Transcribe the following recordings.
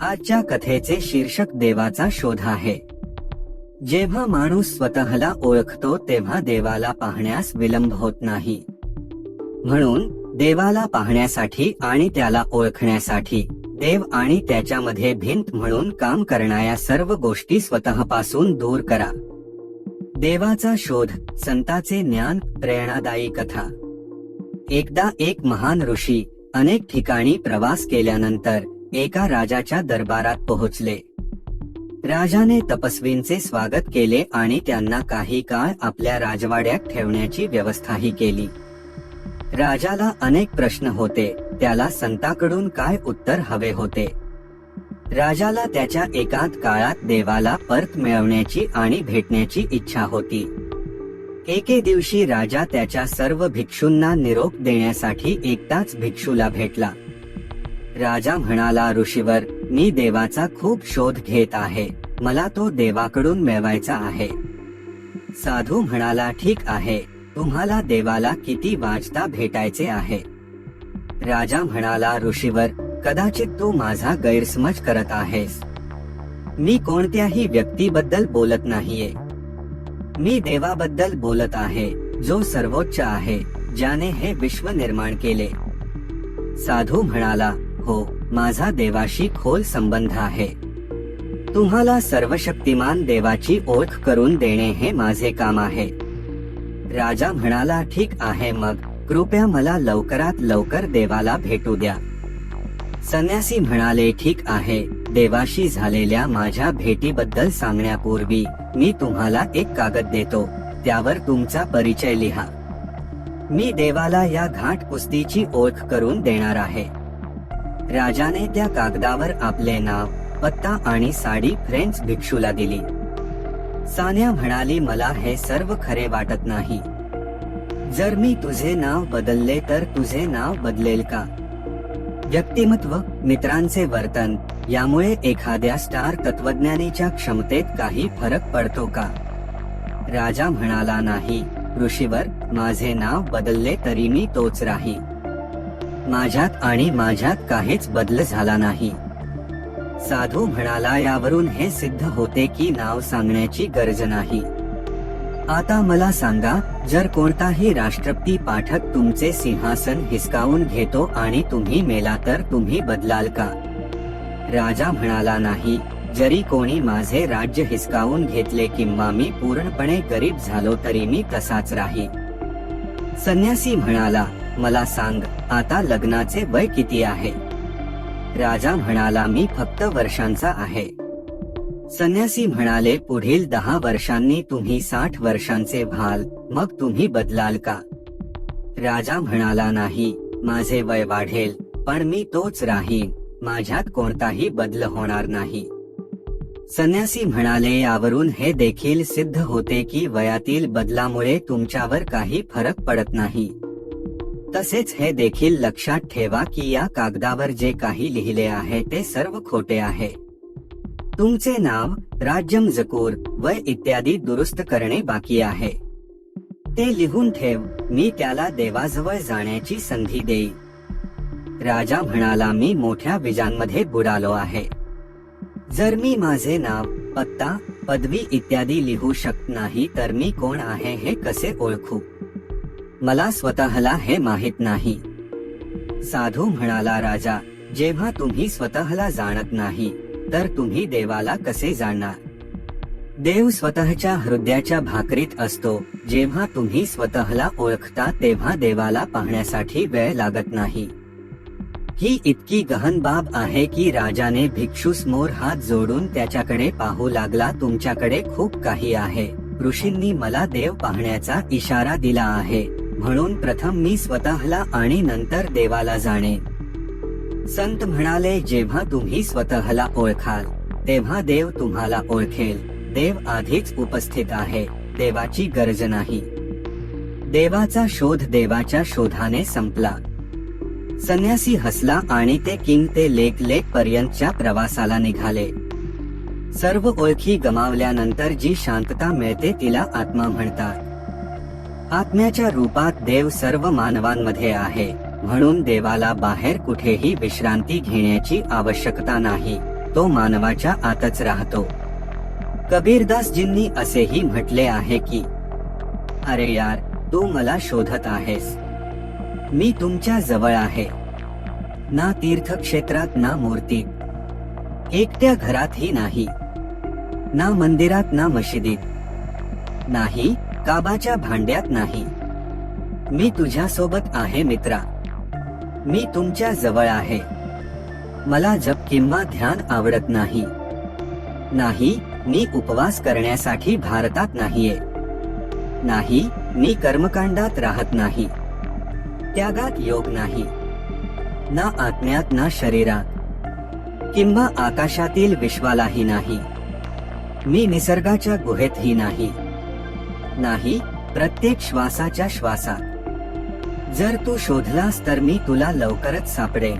आजच्या कथेचे शीर्षक देवाचा शोध आहे. जेव्हा माणूस स्वतःला ओळखतो तेव्हा देवाला पाहण्यास विलंब होत नाही. म्हणून देवाला पाहण्यासाठी आणि त्याला ओळखण्यासाठी देव आणि त्याच्यामध्ये भिंत म्हणून काम करणाऱ्या सर्व गोष्टी स्वतःपासून दूर करा. देवाचा शोध संताचे ज्ञान प्रेरणादायी कथा. एकदा एक महान ऋषी अनेक ठिकाणी प्रवास केल्यानंतर एका राजाच्या दरबारात पोहोचले. राजाने तपस्वींचे स्वागत केले आणि त्यांना काही काळ आपल्या राजवाड्यात ठेवण्याची व्यवस्थाही केली. राजाला अनेक प्रश्न होते त्याला संताकडून काय उत्तर हवे होते? राजाला त्याच्या एकाच काळात देवाला परत मिळवण्याची आणि भेटण्याची इच्छा होती. एके दिवशी राजा त्याच्या सर्व भिक्षूंना निरोप देण्यासाठी एकटाच भिक्षूला भेटला. राजा म्हणाला ऋषीवर मी देवाचा खूप शोध घेत आहे. मला तो देवाकडून मिळवायचा आहे. साधू म्हणाला ठीक आहे. तुम्हाला देवाला किती वाजता भेटायचे आहे? राजा म्हणाला ऋषीवर कदाचित तू माझा गैरसमज करत आहेस. मी कोणत्याही व्यक्तीबद्दल बोलत नाहीये. मी देवाबद्दल बोलत आहे जो सर्वोच्च आहे ज्याने हे विश्व निर्माण केले. साधू म्हणाला हो माझा देवाशी खोल संबंध आहे. तुम्हाला सर्वशक्तिमान देवाची ओळख करून देणे हे माझे काम आहे. राजा म्हणाला ठीक आहे मग कृपया मला लवकरात लवकर देवाला भेटू द्या. संन्यासी म्हणाले ठीक आहे देवाशी झालेल्या माझ्या भेटीबद्दल सांगण्यापूर्वी मी तुम्हाला एक कागद देतो त्यावर तुमचा परिचय लिहा. मी देवाला या घाट कुस्तीची ओळख करून देणार आहे. राजाने त्या कागदावर आपले नाव पत्ता आणि साडी फ्रेंच भिक्षूला दिली. सान्या म्हणाली मला हे सर्व खरे वाटत नाही. जर मी तुझे नाव बदलले तर तुझे नाव बदलेल का? व्यक्तिमत्व मित्रांचे वर्तन यामुळे एखाद्या स्टार तत्वज्ञानीच्या क्षमतेत काही फरक पडतो का? राजा म्हणाला नाही. ऋषीवर माझे नाव बदलले तरी मी तोच राही माझ्यात आणि माझ्यात काहीच बदल झाला नाही. साधू म्हणाला यावरून हे सिद्ध होते की नाव सांगण्याची गरज नाही. आता मला सांगा जर कोणताही राष्ट्रपती पाठक तुमचे सिंहासन हिसकावून घेतो आणि तुम्ही मेला तर तुम्ही बदलाल का? राजा म्हणाला नाही. जरी कोणी माझे राज्य हिसकावून घेतले किंवा मी पूर्णपणे गरीब झालो तरी मी तसाच राहील संन्यासी म्हणाला मला सांग आता लग्नाचे वय किती आहे? राजा म्हणाला मी फक्त वर्षांचा आहे. संन्यासी म्हणाले पुढील दहा वर्षांनी तुम्ही साठ वर्षांचे व्हाल मग तुम्ही बदलाल का? राजा म्हणाला नाही माझे वय वाढेल पण मी तोच राहीन माझ्यात कोणताही बदल होणार नाही. संन्यासी म्हणाले यावरून हे देखील सिद्ध होते की वयातील बदलामुळे तुमच्यावर काही फरक पडत नाही. तसेच हे देखील लक्षात ठेवा की या कागदावर जे काही लिहिले आहे ते सर्व खोटे आहे. तुमचे नाव राज्यम जकूर वय इत्यादी दुरुस्त करणे बाकी आहे. ते लिहून ठेव मी त्याला देवाजवळ जाण्याची संधी देई राजा म्हणाला मी मोठ्या विजांमध्ये बुडालो आहे. जर मी माझे नाव पत्ता पदवी इत्यादी लिहू शकत नाही तर मी कोण आहे हे कसे ओळखू? मला स्वतःला हे माहीत नाही. साधू म्हणाला राजा जेव्हा तुम्ही स्वतःला जाणत नाही तर तुम्ही देवाला कसे जाणणार देव स्वतःच्या हृदयाच्या भाकरीत असतो. जेव्हा तुम्ही स्वतःला ओळखता तेव्हा देवाला पाहण्यासाठी वेळ लागत नाही. ही इतकी गहन बाब आहे की राजाने भिक्षुसमोर हात जोडून त्याच्याकडे पाहू लागला तुमच्याकडे खूप काही आहे. ऋषींनी मला देव पाहण्याचा इशारा दिला आहे. म्हणून प्रथम मी स्वतःला आणि नंतर देवाला जाणे. संत म्हणाले जेव्हा तुम्ही स्वतःला ओळखाल तेव्हा देव तुम्हाला ओळखेल. देव आधीच उपस्थित आहे. देवाची गरज नाही. देवाचा शोध देवाच्या शोधाने संपला. संन्यासी हसला आणि ते किंग ते लेक लेक पर्यंतच्या प्रवासाला निघाले. सर्व ओळखी गमावल्यानंतर जी शांतता मिळते तिला आत्मा म्हणतात. आत्म्याच्या रूपात देव सर्व मानवांमध्ये आहे म्हणून देवाला बाहेर कुठेही विश्रांती घेण्याची आवश्यकता नाही तो मानवाच्या आतच राहतो. कबीरदासजींनी असेही म्हटले आहे की अरे यार तू मला शोधत आहेस. मी तुमच्या जवळ आहे. ना तीर्थक्षेत्रात ना मूर्तीत. एकट्या घरातही नाही. ना मंदिरात ना मशिदीत. नाही काबाच्या भांड्यात नाही. मी तुझ्या सोबत आहे मित्रा. मी तुमच्या जवळ आहे. मला जप किंवा ध्यान आवडत नाही. नाही मी उपवास करण्यासाठी भारतात नाहीये. नाही मी कर्मकांडात राहत नाही. त्यागात योग नाही. ना आत्म्यात ना शरीरात. किंवा आकाशातील विश्वालाही नाही. मी निसर्गाच्या गुहेतही नाही. नाही प्रत्येक श्वासाच्या श्वासात. जर तू शोधलास तर मी तुला लवकरच सापडेन.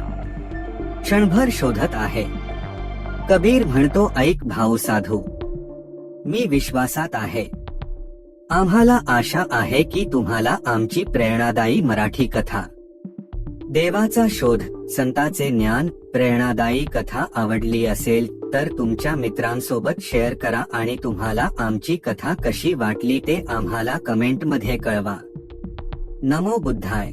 क्षणभर शोधत आहे. कबीर म्हणतो ऐक भाऊ साधू. मी विश्वासात आहे. आम्हाला आशा आहे की तुम्हाला आमची प्रेरणादायी मराठी कथा. देवाचा शोध संताचे ज्ञान प्रेरणादायी कथा आवडली असेल तर तुमच्या मित्रांसोबत शेअर करा आणि तुम्हाला आमची कथा कशी वाटली ते आम्हाला कमेंटमध्ये कळवा. नमो बुद्धाय.